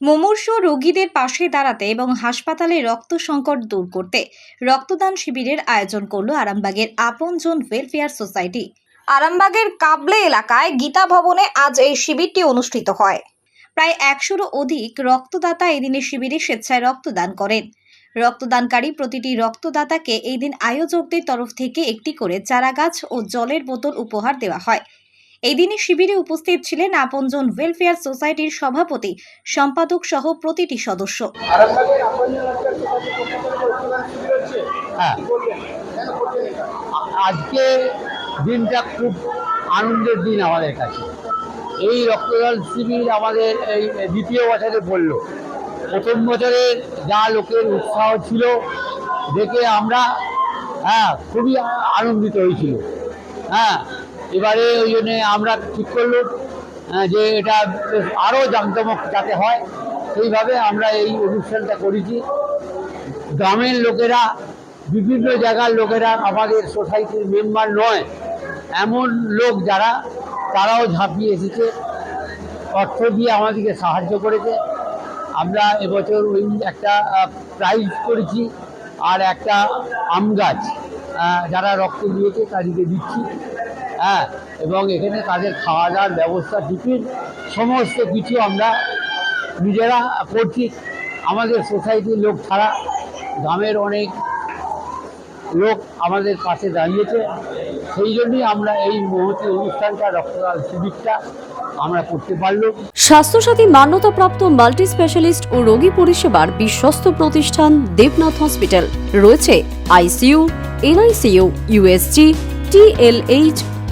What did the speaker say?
মুমূর্ষ রোগীদের পাশে দাঁড়াতে এবং হাসপাতালে রক্ত সংকট দূর করতে রক্তদান শিবিরের আয়োজন করল আরামবাগের আপনজন ওয়েলফেয়ার সোসাইটি আরামবাগের কাবলে এলাকায় গীতা ভবনে আজ এই শিবিরটি অনুষ্ঠিত হয়। প্রায় একশোরও অধিক রক্তদাতা এদিনের শিবিরে স্বেচ্ছায় রক্তদান করেন। রক্তদানকারী প্রতিটি রক্তদাতাকে এই দিন আয়োজকদের তরফ থেকে একটি করে চারাগাছ ও জলের বোতল উপহার দেওয়া হয়। এই দিনে শিবিরে উপস্থিত ছিলেন আপনজন ওয়েলফেয়ার সোসাইটির সভাপতি, সম্পাদক সহ প্রতিটি সদস্য। হ্যাঁ। আজকে দিনটা খুব আনন্দের দিন আমাদের কাছে। এই রক্তদান শিবির আমাদের এই দ্বিতীয় বছরে পড়ল। প্রথম বছরে যা লোকের উৎসাহ ছিল, দেখে আমরা হ্যাঁ খুবই আনন্দিত হয়েছিল। হ্যাঁ এবারে ওই জন্যে আমরা ঠিক করল যে এটা আরও জাঁকজমক যাতে হয়। সেইভাবে আমরা এই অনুষ্ঠানটা করেছি। গ্রামের লোকেরা, বিভিন্ন জায়গার লোকেরা, আমাদের সোসাইটির মেম্বার নয়, এমন লোক যারা, তারাও ঝাঁপিয়ে এসেছে। অর্থ দিয়ে আমাদেরকে সাহায্য করেছে। আমরা এবছর ওই একটা প্রাইজ করেছি আর একটা আম গাছ যারা রক্ত দিয়েছে তাদেরকে দিচ্ছি। হ্যাঁ এবং এখানে তাদের খাওয়া দাওয়ার ব্যবস্থা, টিফিন, সমস্ত কিছু আমরা নিজেরা করছি। আমাদের সোসাইটির লোক ছাড়া গ্রামের অনেক লোক আমাদের পাশে দাঁড়িয়েছে। সেই জন্যই আমরা এই মুহূর্তে অনুষ্ঠানটা, রক্তদান শিবিরটা আমরা করতে পারলাম। স্বাস্থ্যসাথী মান্যতাপ্রাপ্ত মাল্টি স্পেশালিস্ট ও রোগী পরিষেবার বিশ্বস্ত প্রতিষ্ঠান দেবনাথ হসপিটাল। রয়েছে ICU, NICU USG TLH